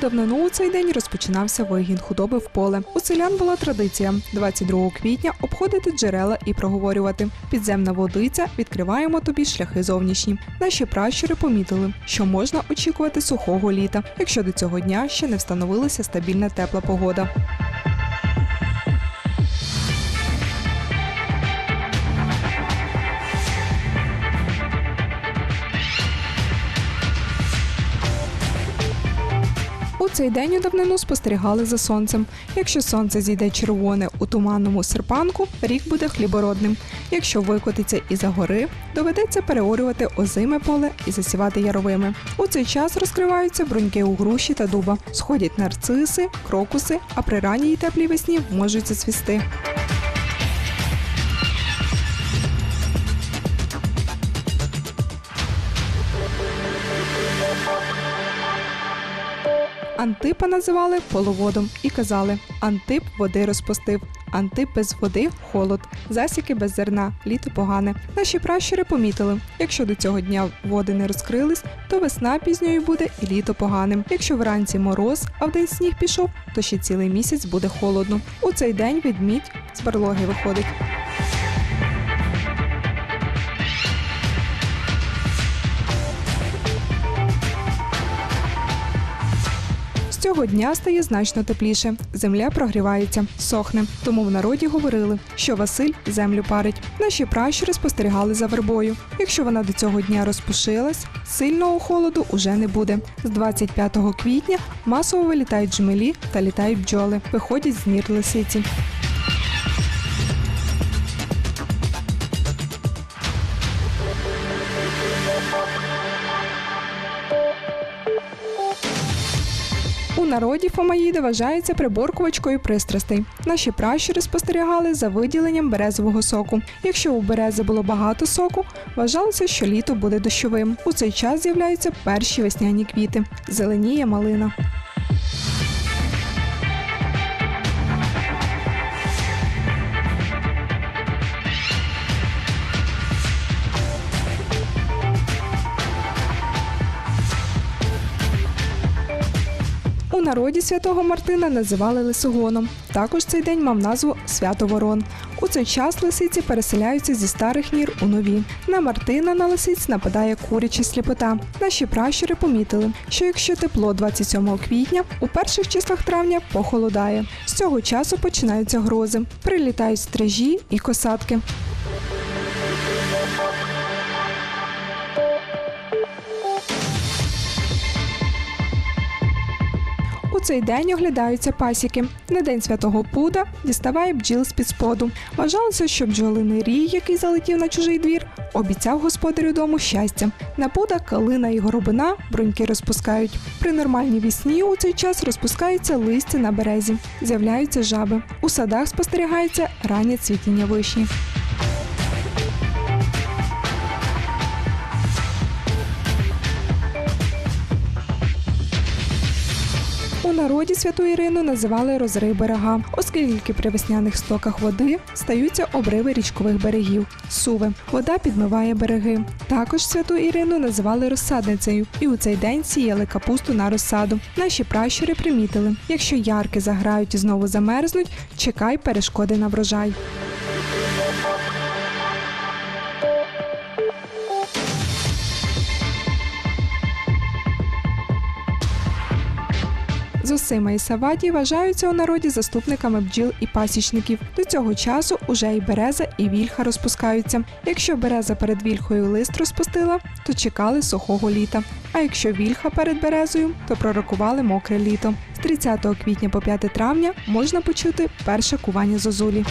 давнину у цей день розпочинався вигін худоби в поле. У селян була традиція 22 квітня обходити джерела і проговорювати. Підземна водиця, відкриваємо тобі шляхи зовнішні. Наші пращури помітили, що можна очікувати сухого літа, якщо до цього дня ще не встановилася стабільна тепла погода. Цей день у давнину спостерігали за сонцем. Якщо сонце зійде червоне у туманному серпанку, рік буде хлібородним. Якщо викотиться із-за гори, доведеться переорювати озиме поле і засівати яровими. У цей час розкриваються бруньки у груші та дуба, сходять нарциси, крокуси, а при ранній теплій весні можуть зацвісти. Антипа називали половодом і казали: Антип води розпустив. Антип без води холод, засіки без зерна, літо погане. Наші пращури помітили, якщо до цього дня води не розкрились, то весна пізньою буде і літо поганим. Якщо вранці мороз, а вдень сніг пішов, то ще цілий місяць буде холодно. У цей день ведмідь з барлоги виходить. Цього дня стає значно тепліше. Земля прогрівається, сохне. Тому в народі говорили, що Василь землю парить. Наші пращури спостерігали за вербою. Якщо вона до цього дня розпушилась, сильного холоду уже не буде. З 25 квітня масово вилітають жмелі та літають бджоли, виходять з нір лисиці. У народі Фомаїда вважається приборкувачкою пристрастей. Наші пращури спостерігали за виділенням березового соку. Якщо у берези було багато соку, вважалося, що літо буде дощовим. У цей час з'являються перші весняні квіти. Зеленіє малина. Народі святого Мартина називали лисогоном. Також цей день мав назву Свято Ворон. У цей час лисиці переселяються зі старих нір у нові. На Мартина на лисиць нападає куряча сліпота. Наші пращури помітили, що якщо тепло 27 квітня, у перших числах травня похолодає. З цього часу починаються грози. Прилітають стражі і косатки. У цей день оглядаються пасіки. На день святого Пуда діставає бджіл з під споду. Вважалося, що бджолиний рій, який залетів на чужий двір, обіцяв господарю дому щастя. На пуда калина і горобина бруньки розпускають. При нормальній вісні у цей час розпускаються листя на березі, з'являються жаби. У садах спостерігається раннє цвітіння вишні. Народі святу Ірину називали розрив берега, оскільки при весняних стоках води стаються обриви річкових берегів, суви. Вода підмиває береги. Також святу Ірину називали розсадницею, і у цей день сіяли капусту на розсаду. Наші пращури примітили: якщо ярки заграють і знову замерзнуть, чекай перешкоди на врожай. Зосима і Саваді вважаються у народі заступниками бджіл і пасічників. До цього часу уже і береза, і вільха розпускаються. Якщо береза перед вільхою лист розпустила, то чекали сухого літа. А якщо вільха перед березою, то пророкували мокре літо. З 30 квітня по 5 травня можна почути перше кування зозулі.